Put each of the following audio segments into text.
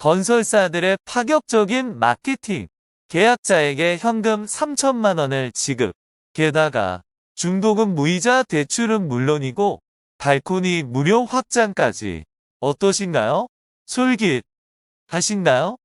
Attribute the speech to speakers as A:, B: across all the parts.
A: 건설사들의 파격적인 마케팅. 계약자에게 현금 3천만 원을 지급. 게다가 중도금 무이자 대출은 물론이고 발코니 무료 확장까지. 어떠신가요? 솔깃 하신가요?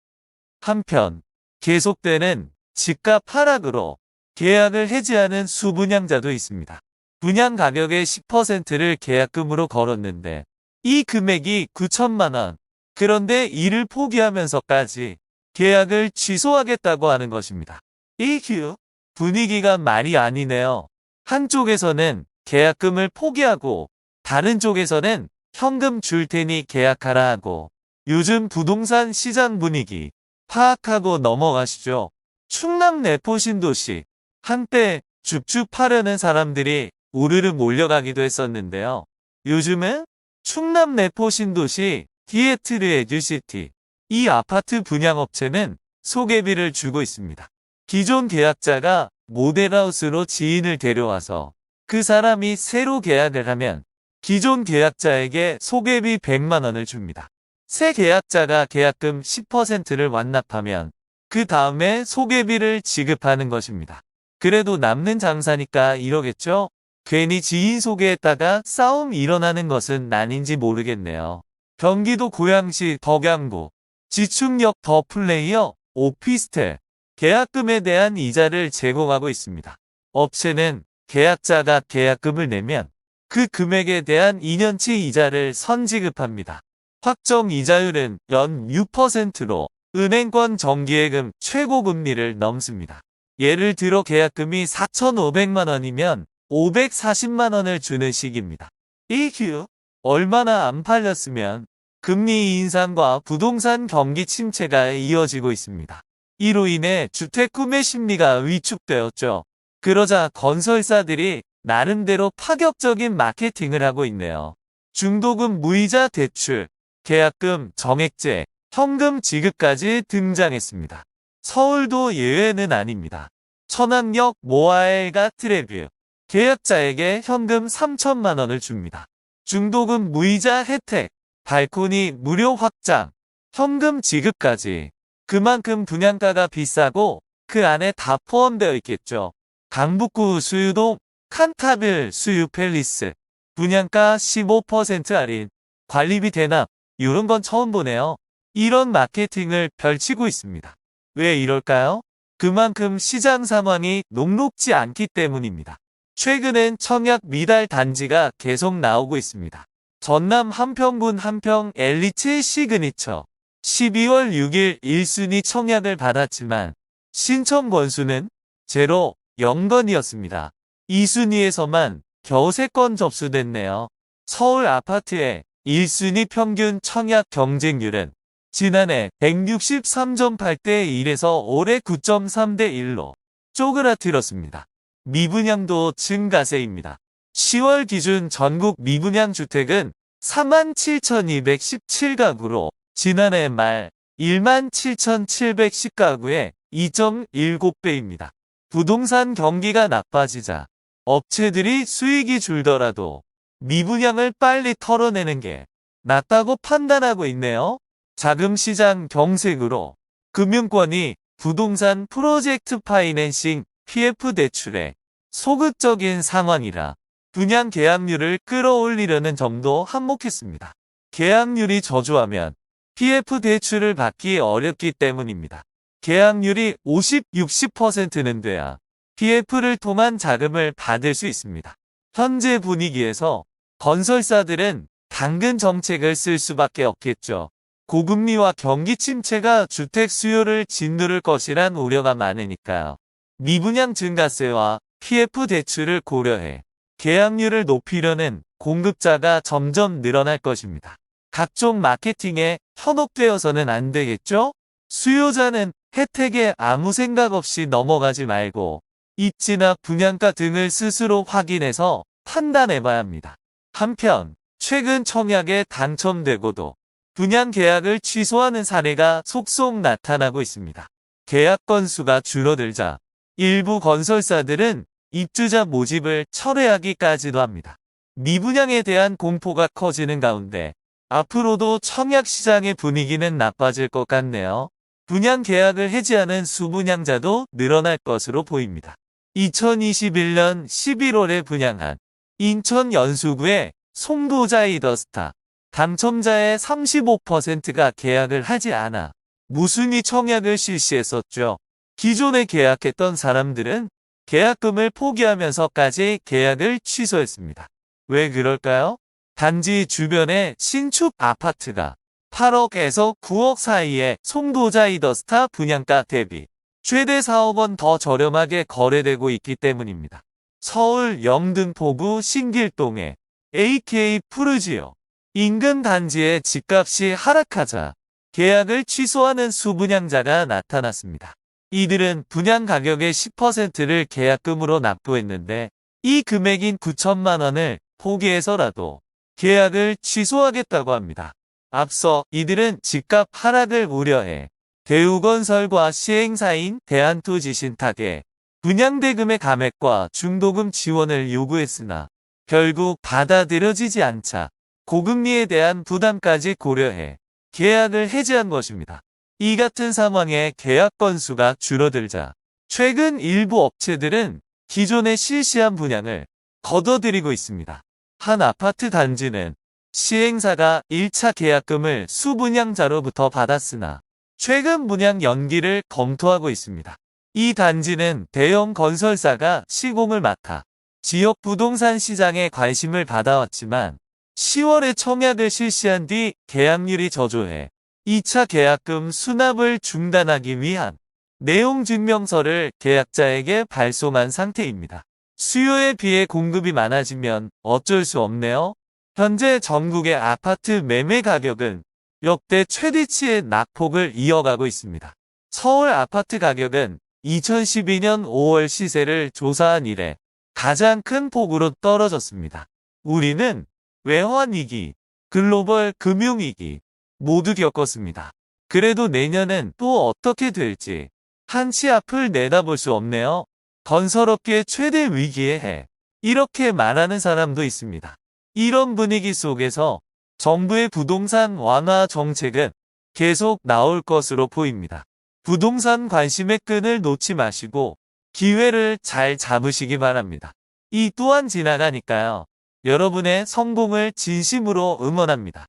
A: 한편 계속되는 집값 하락으로 계약을 해지하는 수분양자도 있습니다. 분양 가격의 10%를 계약금으로 걸었는데 이 금액이 9천만 원. 그런데 이를 포기하면서까지 계약을 취소하겠다고 하는 것입니다. 이휴 분위기가 말이 아니네요. 한쪽에서는 계약금을 포기하고 다른 쪽에서는 현금 줄 테니 계약하라 하고 요즘 부동산 시장 분위기 파악하고 넘어가시죠. 충남 내포 신도시 한때 줍줍 파려는 사람들이 우르르 몰려가기도 했었는데요. 요즘은 충남 내포 신도시 디에트르 에듀시티 이 아파트 분양업체는 소개비를 주고 있습니다. 기존 계약자가 모델하우스로 지인을 데려와서 그 사람이 새로 계약을 하면 기존 계약자에게 소개비 100만 원을 줍니다. 새 계약자가 계약금 10%를 완납하면 그 다음에 소개비를 지급하는 것입니다. 그래도 남는 장사니까 이러겠죠? 괜히 지인 소개했다가 싸움 일어나는 것은 아닌지 모르겠네요. 경기도 고양시 덕양구 지축역 더 플레이어 오피스텔 계약금에 대한 이자를 제공하고 있습니다. 업체는 계약자가 계약금을 내면 그 금액에 대한 2년치 이자를 선지급합니다. 확정 이자율은 연 6%로 은행권 정기예금 최고 금리를 넘습니다. 예를 들어 계약금이 4,500만 원이면 540만 원을 주는 식입니다. 이휴 얼마나 안 팔렸으면 금리 인상과 부동산 경기 침체가 이어지고 있습니다. 이로 인해 주택 구매 심리가 위축되었죠. 그러자 건설사들이 나름대로 파격적인 마케팅을 하고 있네요. 중도금 무이자 대출, 계약금 정액제, 현금 지급까지 등장했습니다. 서울도 예외는 아닙니다. 천안역 모아엘가 트레뷰 계약자에게 현금 3천만 원을 줍니다. 중도금 무이자 혜택, 발코니 무료 확장, 현금 지급까지 그만큼 분양가가 비싸고 그 안에 다 포함되어 있겠죠. 강북구 수유동 칸타빌 수유 팰리스 분양가 15% 할인 관리비 대납 이런 건 처음 보네요. 이런 마케팅을 펼치고 있습니다. 왜 이럴까요? 그만큼 시장 상황이 녹록지 않기 때문입니다. 최근엔 청약 미달 단지가 계속 나오고 있습니다. 전남 한평군 한평 엘리트 시그니처 12월 6일 1순위 청약을 받았지만 신청 건수는 제로 0건이었습니다. 2순위에서만 겨우 3건 접수됐네요. 서울 아파트의 1순위 평균 청약 경쟁률은 지난해 163.8대 1에서 올해 9.3대 1로 쪼그라들었습니다. 미분양도 증가세입니다. 10월 기준 전국 미분양 주택은 37,217가구로 지난해 말 17,710가구의 2.17배입니다. 부동산 경기가 나빠지자 업체들이 수익이 줄더라도 미분양을 빨리 털어내는 게 낫다고 판단하고 있네요. 자금시장 경색으로 금융권이 부동산 프로젝트 파이낸싱 PF 대출에 소극적인 상황이라 분양 계약률을 끌어올리려는 점도 한몫했습니다. 계약률이 저조하면 PF 대출을 받기 어렵기 때문입니다. 계약률이 50, 60%는 돼야 PF를 통한 자금을 받을 수 있습니다. 현재 분위기에서 건설사들은 당근 정책을 쓸 수밖에 없겠죠. 고금리와 경기 침체가 주택 수요를 짓누를 것이란 우려가 많으니까요. 미분양 증가세와 PF 대출을 고려해 계약률을 높이려는 공급자가 점점 늘어날 것입니다. 각종 마케팅에 현혹되어서는 안 되겠죠? 수요자는 혜택에 아무 생각 없이 넘어가지 말고 입지나 분양가 등을 스스로 확인해서 판단해봐야 합니다. 한편 최근 청약에 당첨되고도 분양 계약을 취소하는 사례가 속속 나타나고 있습니다. 계약 건수가 줄어들자 일부 건설사들은 입주자 모집을 철회하기까지도 합니다. 미분양에 대한 공포가 커지는 가운데 앞으로도 청약 시장의 분위기는 나빠질 것 같네요. 분양 계약을 해지하는 수분양자도 늘어날 것으로 보입니다. 2021년 11월에 분양한 인천 연수구의 송도자이더스타 당첨자의 35%가 계약을 하지 않아 무순위 청약을 실시했었죠. 기존에 계약했던 사람들은 계약금을 포기하면서까지 계약을 취소했습니다. 왜 그럴까요? 단지 주변에 신축 아파트가 8억에서 9억 사이에 송도자 이더스타 분양가 대비 최대 4억 원 더 저렴하게 거래되고 있기 때문입니다. 서울 영등포구 신길동의 AK 푸르지오 인근 단지의 집값이 하락하자 계약을 취소하는 수분양자가 나타났습니다. 이들은 분양 가격의 10%를 계약금으로 납부했는데 이 금액인 9천만 원을 포기해서라도 계약을 취소하겠다고 합니다. 앞서 이들은 집값 하락을 우려해 대우건설과 시행사인 대한투지신탁에 분양대금의 감액과 중도금 지원을 요구했으나 결국 받아들여지지 않자 고금리에 대한 부담까지 고려해 계약을 해지한 것입니다. 이 같은 상황에 계약 건수가 줄어들자 최근 일부 업체들은 기존에 실시한 분양을 걷어들이고 있습니다. 한 아파트 단지는 시행사가 1차 계약금을 수분양자로부터 받았으나 최근 분양 연기를 검토하고 있습니다. 이 단지는 대형 건설사가 시공을 맡아 지역 부동산 시장에 관심을 받아왔지만 10월에 청약을 실시한 뒤 계약률이 저조해 2차 계약금 수납을 중단하기 위한 내용 증명서를 계약자에게 발송한 상태입니다. 수요에 비해 공급이 많아지면 어쩔 수 없네요. 현재 전국의 아파트 매매 가격은 역대 최대치의 낙폭을 이어가고 있습니다. 서울 아파트 가격은 2012년 5월 시세를 조사한 이래 가장 큰 폭으로 떨어졌습니다. 우리는 외환위기, 글로벌 금융위기 모두 겪었습니다. 그래도 내년은 또 어떻게 될지 한치 앞을 내다볼 수 없네요. 건설업계 최대 위기의 해. 이렇게 말하는 사람도 있습니다. 이런 분위기 속에서 정부의 부동산 완화 정책은 계속 나올 것으로 보입니다. 부동산 관심의 끈을 놓지 마시고 기회를 잘 잡으시기 바랍니다. 이 또한 지나가니까요. 여러분의 성공을 진심으로 응원합니다.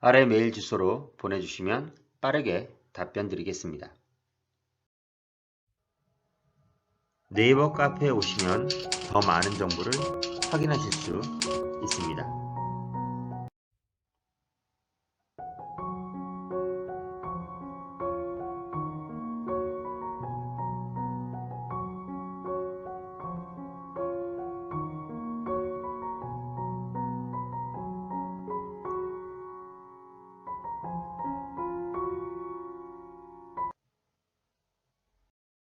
B: 아래 메일 주소로 보내주시면 빠르게 답변 드리겠습니다. 네이버 카페에 오시면 더 많은 정보를 확인하실 수 있습니다.